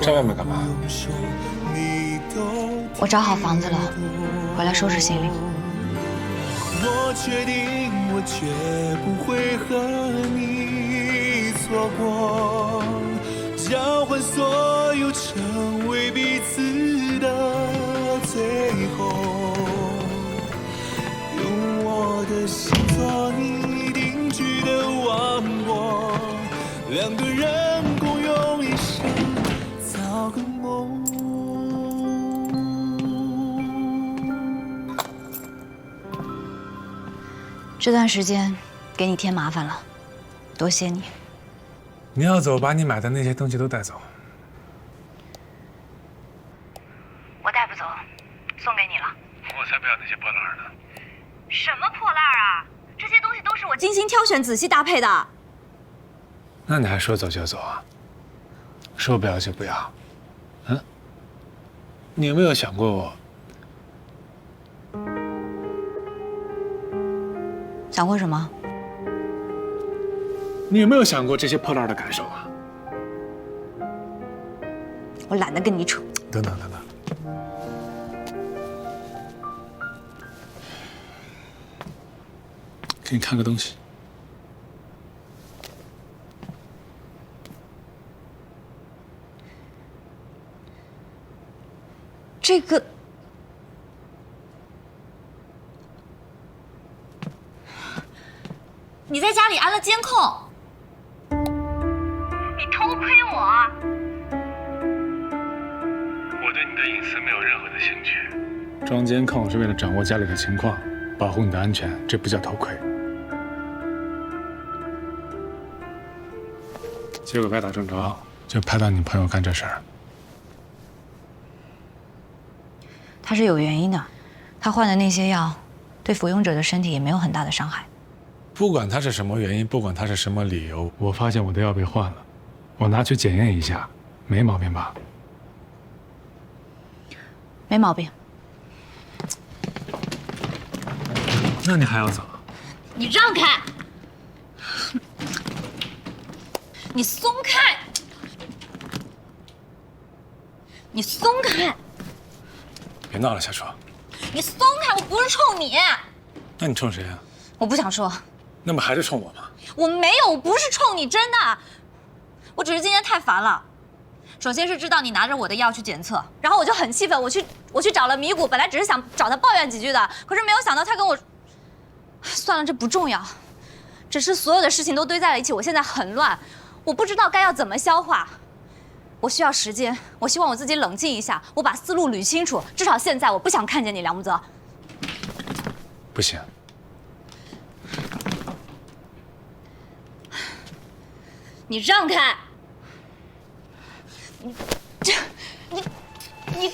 在外面干嘛？我找好房子了，回来收拾行李。我确定我绝不会和你错过，交换所有，成为彼此的最后。用我的心做你定居的王国，两个人这段时间给你添麻烦了，多谢你。你要走，把你买的那些东西都带走。我带不走，送给你了。我才不要那些破烂呢！什么破烂啊！这些东西都是我精心挑选、仔细搭配的。那你还说走就走啊？说不要就不要？嗯？你有没有想过我？想过什么？你有没有想过这些破烂的感受啊？我懒得跟你扯。等等等等，给你看个东西。这个，你在家里安了监控，你偷窥我。我对你的隐私没有任何的兴趣。装监控是为了掌握家里的情况，保护你的安全，这不叫偷窥。结果歪打正着，就拍到你朋友干这事儿。他是有原因的，他换的那些药，对服用者的身体也没有很大的伤害。不管他是什么原因，不管他是什么理由，我发现我的药被换了，我拿去检验一下，没毛病吧？没毛病。那你还要走？你让开！你松开！你松开！别闹了，夏初。你松开！我不是冲你，那你冲谁啊？我不想说。那不还是冲我吗？我没有，我不是冲你，真的。我只是今天太烦了。首先是知道你拿着我的药去检测，然后我就很气愤，我去我去找了米谷，本来只是想找他抱怨几句的，可是没有想到他跟我……算了，这不重要，只是所有的事情都堆在了一起，我现在很乱，我不知道该要怎么消化。我需要时间，我希望我自己冷静一下，我把思路捋清楚。至少现在我不想看见你，梁木泽。不行。你让开！你这，你你。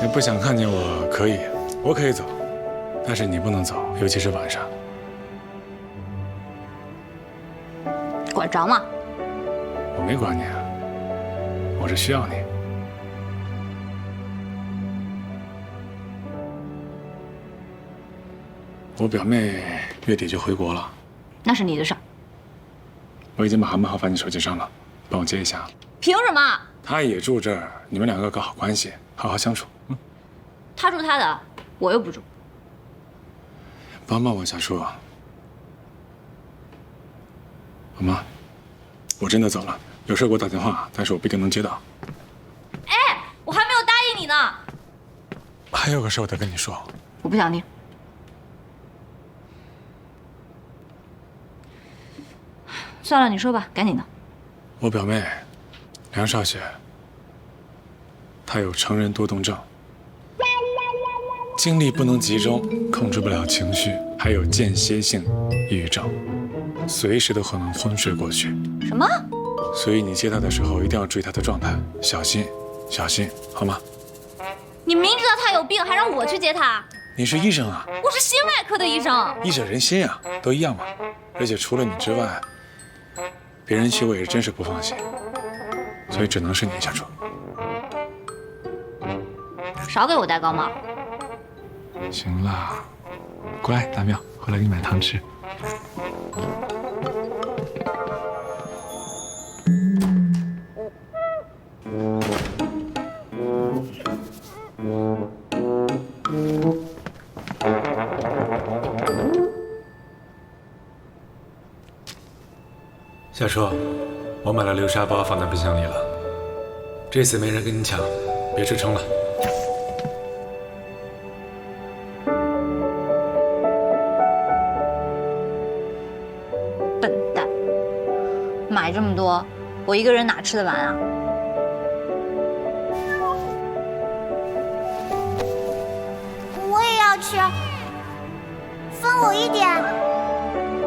你不想看见我可以，我可以走，但是你不能走，尤其是晚上。管着吗？我没管你啊，我是需要你。我表妹月底就回国了，那是你的事儿。我已经把号发你手机上了，帮我接一下。凭什么？她也住这儿，你们两个搞好关系，好好相处。嗯，他住他的，我又不住。帮帮我，夏初。好吗？我真的走了，有事给我打电话，但是我不一定能接到。哎，我还没有答应你呢。还有个事我得跟你说，我不想听。算了，你说吧，赶紧的。我表妹梁少雪，她有成人多动症，精力不能集中，控制不了情绪，还有间歇性抑郁症，随时都可能昏睡过去。什么？所以你接他的时候一定要注意他的状态，小心，小心，好吗？你明知道他有病，还让我去接他？你是医生啊，我是心外科的医生。医者仁心啊，都一样嘛。而且除了你之外，别人去我也是真是不放心，所以只能是你下厨。少给我戴高帽。行了，乖，大妙，回来给你买糖吃。小初，我买了流沙包放在冰箱里了，这次没人跟你抢，别吃撑了。笨蛋，买这么多，我一个人哪吃得完啊？我也要吃，分我一点。